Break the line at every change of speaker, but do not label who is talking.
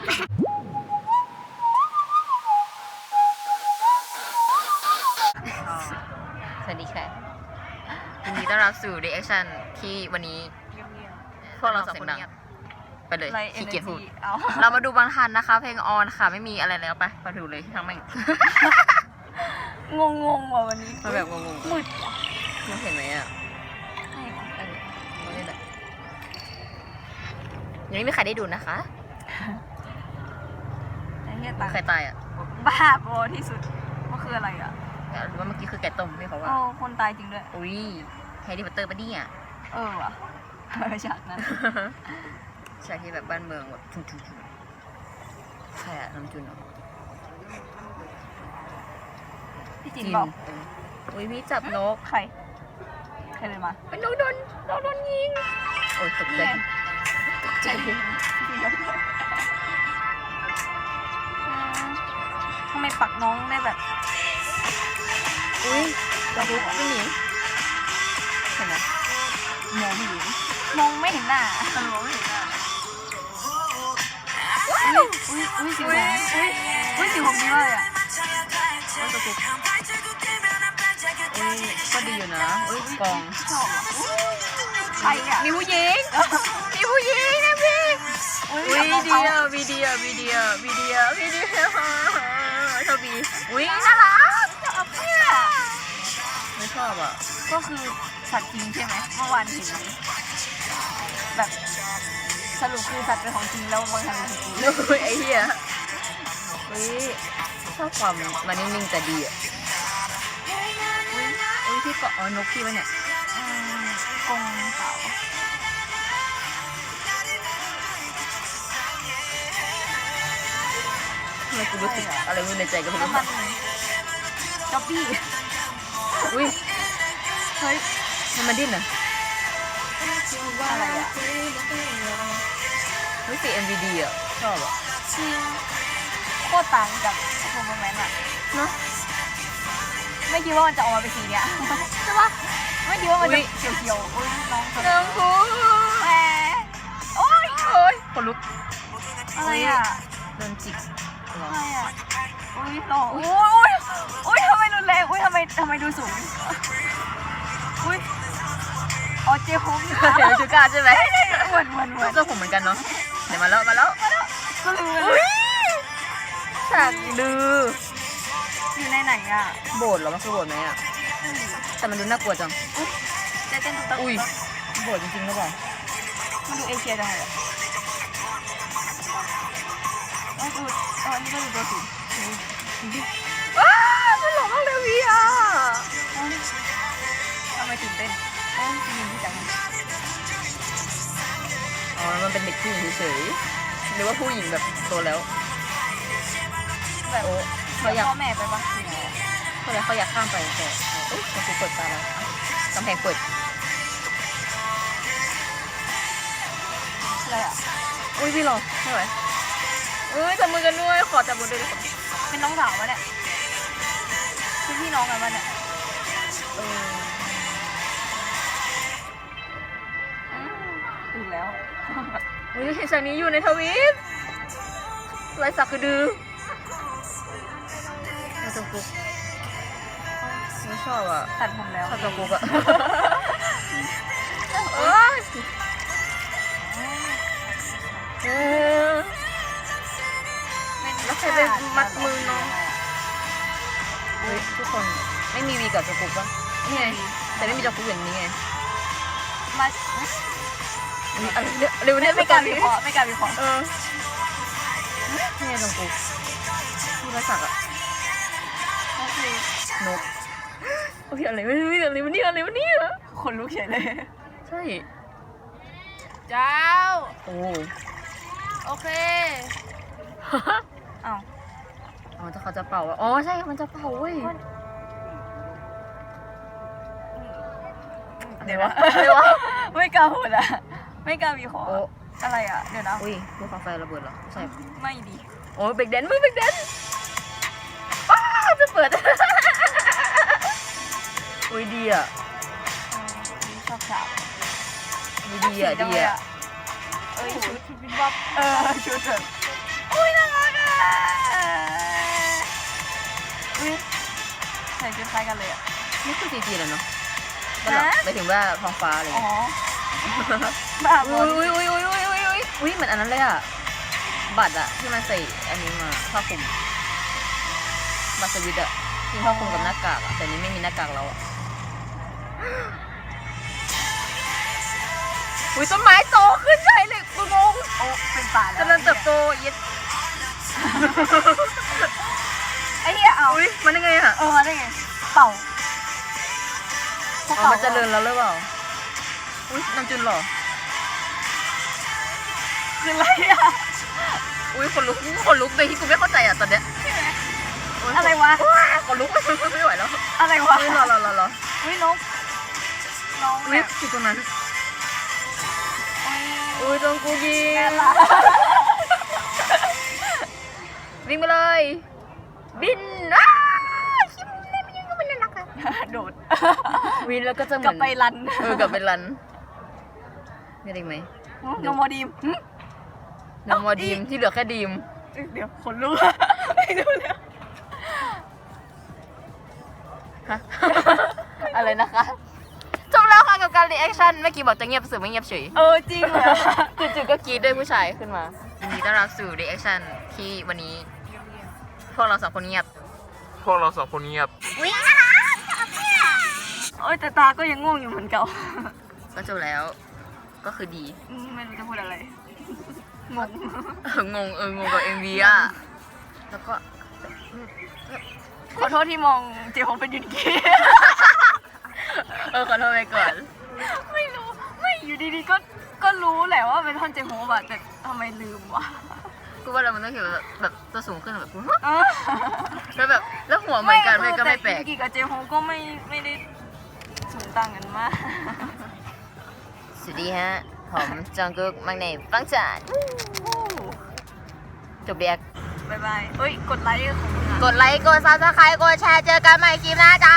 สวัสดีค่ะยินดีต้อนรับสู่ reaction ที่วันนี้ พวกเราสองคนดังไปเลย
ไร
ขี้เกียจพูด
เอา
เรามาดูบางทันนะคะ เพลงออนค่ะ ไม่มีอะไรแล้วไปไปดูเลยทั้งแม่ง
งงงๆว่ะวันนี้
มาแบบงง
มืด
ๆมึงเห็นไหมอะ
ให้
เออมาเล่นอะยังไม่มีใครได้ดูนะคะ
ไอ้ เหี้ยตัง
ใครตายอะ
บ้าบอที่สุดมันคืออะไรอะ
หรือว่าเมื่อกี้คือแกะต้มไม่เขาว่า
โอ้คนตายจริงด้วย
อุ้ยแฮร์รี่พอตเตอร์ปะเนี่ย
เออว่ะเออฉากนั้น
ใช่ที่แบบบ้านเมืองแบบชุนชุนชุนใครอะน้ำจุนเหรอ
พี่จินบอก
เอออุ้ยพี่จับนก
ใครใครเลยมา
เป็นนกโดนนกโดนยิง โอ้ยตกใจ
นี่ไง
ตกใจ
ทำไมปักน้องได้แบบ
อุ้ยกระพุกไม่หนีเห็นไหม
มองไม่เห็นมองไม่เห็นหน้าเออมองไม่เห็นหน้าอุ้ยอุ้ยอุ้ยสีผมอุ้ยอุ้ยสีผมดีมากเลยอะ
โอ้ยกระพุกอุ้ยก็ดีอยู่นะอุ้ยกอง
ชอบอะใครอะ
มีผู้หญิงมีผู้หญิงนะพี่
อุ้ย
อุ้ย
อยาก
ดี
บอก
อะ
เขา
วีดีอะวีดีอะวีดีอะวีดีอะช อบบีอุ้ยน่ารัก
เนี่ย
ไม่ชอบอะ
ก็คือสัตว์จริงใช่ไหมเมื่อวานเห็นแบบสรุปคือสัตว์เป็นของจริงแล้วบางทีเป็นของจริง
อุ้ยไอ้เหี้ยอุ้ยชอบความมันนิ่งๆแต่ดีอะอุ้ยอุ้ยพี่เกาะอ๋อนกพี่ปะเนี่ย
กู
รู้สึกอะไรไม่รู้ในใจก็ไม่
แล้ว
รู้
มันจ็อบบี้
อุ้ย
เฮ้ย
มันมาดิ้นอะ
อะไรอะ
อุ้ยสี MVD อะชอบอะ
จริงโคตรต่างจากโฟมแมนอะ
เนาะ
ไม่คิดว่ามันจะออกมาเป็นสีเนี้ยใช่ปะไม่คิดว่ามันจะเขียวๆอุ้ยน้อง
น้องกู
แหมโอ้ย
โอ้ยคนลุก
อะไรอะ
โดนจิก อะ
ไรอะ อุ้ยหล่ออุ้ยอุ้ยทำไมรุนแรงอุ้ยทำไมทำไมดูสูง อุ้ยอ๋อเจฮุม
เดี๋ยวชูการใช่ไหม
เหมือนเหมือนเหมือน
เสื้อผมเหมือนกันเนาะ เดี๋ยวมาแล้วมาแล้ว
ก็รู้
อุ้ยฉากดื้อ
อยู่ในไหนอะ
โบสถ์เหรอ มันคือโบสถ์ไหมอะ แต่มันดูน่ากลัวจัง
เต้นเต้นตุ๊กตา
อุ้ยโบสถ์จริงๆหรือเปล่า
มันดูเอเชียจังเลย อะเอ้ยดูเอออันนี้ก็ดูตัวสูง
ว้าวมันหล่อมากเลยพี่อะ
ทำไมตื่นเต้นอ้ยจริงๆจัง
อ๋อ มันเป็นเด็กผู้หญิงเฉยๆหรือว่าผู้หญิงแบบโตแล้ว
แบบเขา
อยาก
พ่อแม่ไปปะ
เขาอยากเขาอยากข้ามไปแต่เอ้ยมันกูเปิดตาแล้วกำแพงเปิด
อะไรอะ
อุ้ยพี่หล่อไม่ไหว เอ้ยจับมือกันด้วย ขอจับมือด้วยดิ
เป็นน้องสาววะเนี่ยคือพี่น้องกันวะเนี่ย
เออ
ตื่นแล้ว
อุ้ยเห็นฉากนี้อยู่ในทวิตลายสักคือดื้อมาจังกุกไม่ชอบอะ
ตัดผมแล้ว
ชอบจังกุกอะเอ้ยเออ แล้วใครไปมัดมือน้องเฮ้ยทุกคนไม่มีวีกับจังกุกปะนี่ไงแต่ไม่มีจังกุกอย่างนี้ไง
มา
อุ๊ยอะไรเนี่ยเร็วเนี่ย
ไม่กล้าวิเคราะห์ไม่กล้าวิเคราะห์
เออนี่ไงจังกุกที่มาสักอะ
ก็คือน
กโอ้ยอะไรไม่รู้อะไรวะเนี่ยอะไรวะเนี่ย
คนลุกเฉยเลย
ใช่
เจ้า
โอ้
โอเค
อ้าว
อ๋อจะเขาจะเป่าอะอ๋อใช่มันจะเป่าเว้ย
เดี๋ยวนะ
อะไรวะ
ไม่กล้าพูดอะไม่กล้าวิเคราะห์
โอ้
อะไรอะเดี๋ยวนะ
อุ้ยลูกคาไฟระเบิดเหรอใช่
ไม่ดี
โอ้ยเบรกแดนซ์มึงเบรกแดนซ์อ้าวจะเปิดอุ้ยดีอะ
ชอบฉาก
ดีดีอะ
จั
ดี
งเลย
อะ
เอ้ยชุดชุดวิบวับเออชุดแบบโอ้อุ้ย ใส่ชุดคล้ายกันเลยอะ
นี่คือจริงๆแล้วเนาะก็หรอ
ฮะ
ไปถึงว่าท้องฟ้าอะไรอย่าง
อ๋อ
เงี้ย
บ้าบ
อุ้
อย
อุ้ยอุ้ยอุ้ยอุ้ยอุ้ยอุ้ยอุ้ยเหมือนอันนั้นเลยอะ บัตรอะที่มันใส่อันนี้มาผ้าคลุม บัตรสวิตช์อะที่ผ้าคลุมกับหน้ากากอะแต่นี้ไม่มีหน้ากากเราอะ อุ้ยต้นไม้โตขึ้นใช่เลยกูงง
โอ้เป็นป่าแล้ว
เจริญเติบโตเย็ด
ไอ้เหี้ยเอา
อุ้ยมันยังไงอะ
เออมาได้ไงเป่าพวก
อ๋อ
เป่า
มันเจริญแล้วหรือเปล่า อุ้ยน้ำจุนเหรอ
คืออะไรอะ
อุ้ยคนลุกคนลุกเลยที่กูไม่เข้าใจอะตอนเนี้ยโย
อะไรวะ
คนลุกไม่ไหวแล้ว
อะไรวะ
อุ้ยรอรอรอรอ
อุ้ยนกน้อง
อุ้
แบ
ย
บ
อยู่ตรงนั้น
อุ้ย
อุ้ยตรงกูยิง
แม่ละ
วิ่งไปเลย บินอ้าชิมเลยมันยังก็มันน่ารักอะ
โดด
วินแล้วก็จะเหมื
กลั
อบน
ไปรัน
เออกลับไปรันนี่ได้ไหม
โนโมดีมหึ
น้องมอดีมที่เหลือแค่ดีม
เดี๋ยวขนลุกไม่ดูแล้ว
ฮะ อะไรนะคะจบแล้วค่ะกับการรีแอคชั่นเมื่อกี้บอกจะเงียบสื่อไม่เงียบเฉย
เออจริงเลยอะ
จู่ๆก็กรีดด้วยผู้ชายขึ้นมายินดีต้อนรับสู่รีแอคชั่นที่วันนี้ พวกเราสองคนเงียบ
พวกเราสองคนเงียบ
โอ้ยแต่ตาก็ยังง่วงอยู่เหมือนเก่า
ก็จบแล้ว ก็คือดี
อืมไม่รู้จะพูดอะไร งง
เอองงเอองงกับเอ็มวีอะ แล้วก็
ขอโทษที่มองเจฮงเป็นยุนเก
เออขอโทษไปก่อน
ไม่รู้ ไม่อยู่ดีๆก็ ก็รู้แหละว่าเป็นท่อนเจฮงอะแต่ทำไมลืมวะ
กูว่าเรามันต้องเขียนแบบแบบตัวสูงขึ้นแบบ
เออ
แล้วแบบแล้วหัวเหมือนกันไม่ก็ไม่แปลก
ต่ยุกิกับเจฮงก็ไม่ไม่ได้สูงต่างกันมาก
สวัสดีฮะผมจองกุ๊กมังเน่ฟังจันจบเรียก
บายบายเฮ้ย กดไลค์ของคุณอะ
กดไลค์ กดซับสไครต์กดแชร์ เจอกันใหม่คลิปหน้าจ้า